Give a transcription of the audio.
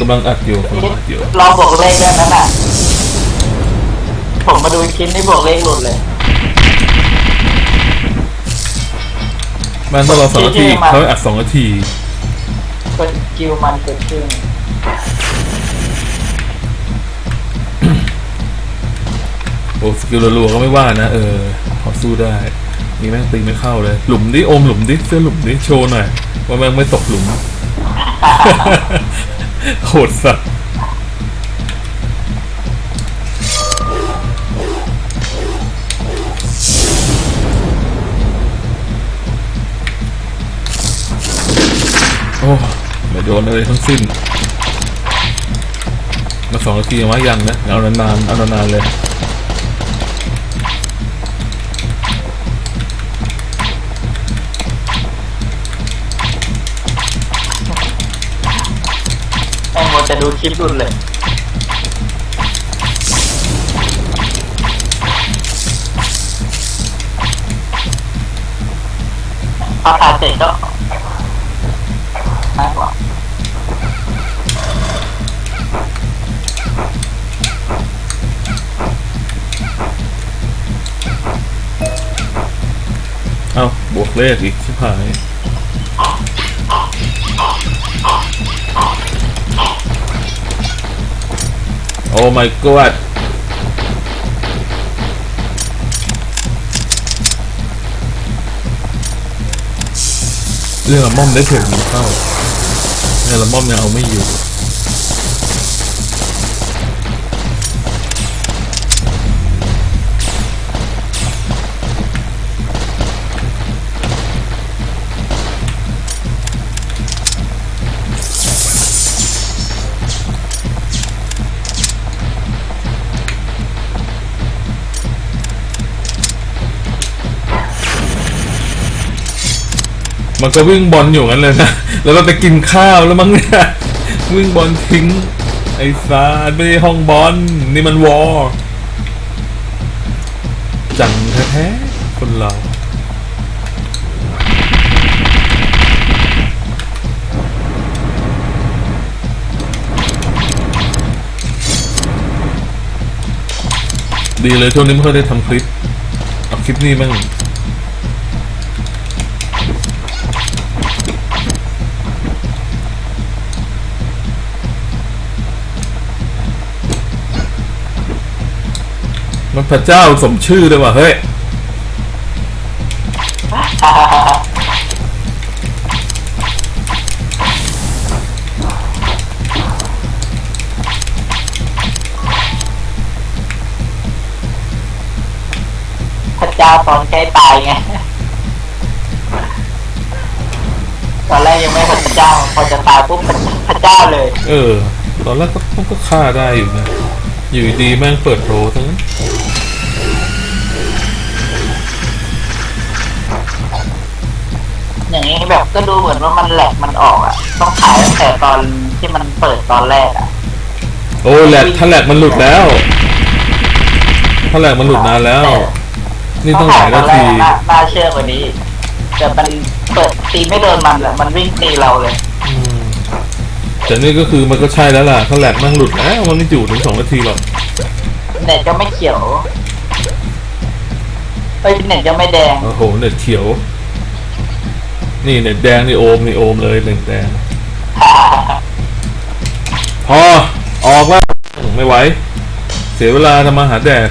กำลังอัดอยู่กำลังอัดอยู่ลองบวกเลขได้นั้นน่ะผมมาดูคลิปนี่บวกเลขหลุดเลย มันต้องรอสองนาทีจริงๆมันเขาอัดสองนาทีกดกิวมันเกิดขึ้นโอ้สกิลรัวๆก็ไม่ว่านะเออพอสู้ได้นี่แม่งตีไม่เข้าเลย หลุมดิโอมหลุมดิเสื้อหลุมดิโชว์หน่อยว่าแม่งไม่ตกหลุม โหดสัสโอ้ไม่โดนอะไรทั้งสิ้น มาสองนาทีมายังนะ เอานานๆเอานานๆเลย จะดูคลิปหลุดเลยพอถ่ายเสร็จก็ไมากกว่าเอาบวกเลขอีกชิบหาย โอ้ my god เรื่องละม่อมได้เถื่อนเข้าเรื่องละม่อมยังเอาไม่อยู่ มันก็วิ่งบอลอยู่งั้นเลยนะ แล้วก็ไปกินข้าวแล้วมั้งเนี่ยวิ่งบอลทิ้ง ไอ้ซาดไม่ใช่ห้องบอลนี่มันวอลจังแท้ๆคนเราดีเลยช่วงนี้ไม่ค่อยได้ทำคลิปเอาคลิปนี้บ้าง มันพระเจ้าสมชื่อเลยว่ะเฮ้ย พระเจ้าตอนใกล้ตายไง ตอนแรกยังไม่พระเจ้า พอจะตายปุ๊บพระเจ้าเลย เออ ตอนแรกก็มันก็ฆ่าได้อยู่นะ อยู่ดีแม่งเปิดโปรทั้งนั้น อย่างนี้แบบก็ดูเหมือนว่ามันแหลกมันออกอะ ต้องขายตั้งแต่ตอนที่มันเปิดตอนแรกอะ โอ้แหลกถ้าแหลกมันหลุดแล้ว ถ้าแหลกมันหลุดนานแล้ว นี่ต้องหลายนาทีต้องขตอนแรกน่น่าเชื่อกว่านี้แต่มันเปิดตีไม่โดนมันอะมันวิ่งตีเราเลยอืมแต่นี่ก็คือมันก็ใช่แล้วล่ะถ้าแหลกมันหลุดแล้วมันไม่อยู่ถึงสองนาทีหรอกเน็ตก็ไม่เขียวเอ้ยเน็ตก็ไม่แดง โอ้โหเน็ตเขียว นี่เน็ตแดงนี่โอมนี่โอมเลยเน็ตแดง พอออกว่าไม่ไหว เสียเวลาทำมาหาแดด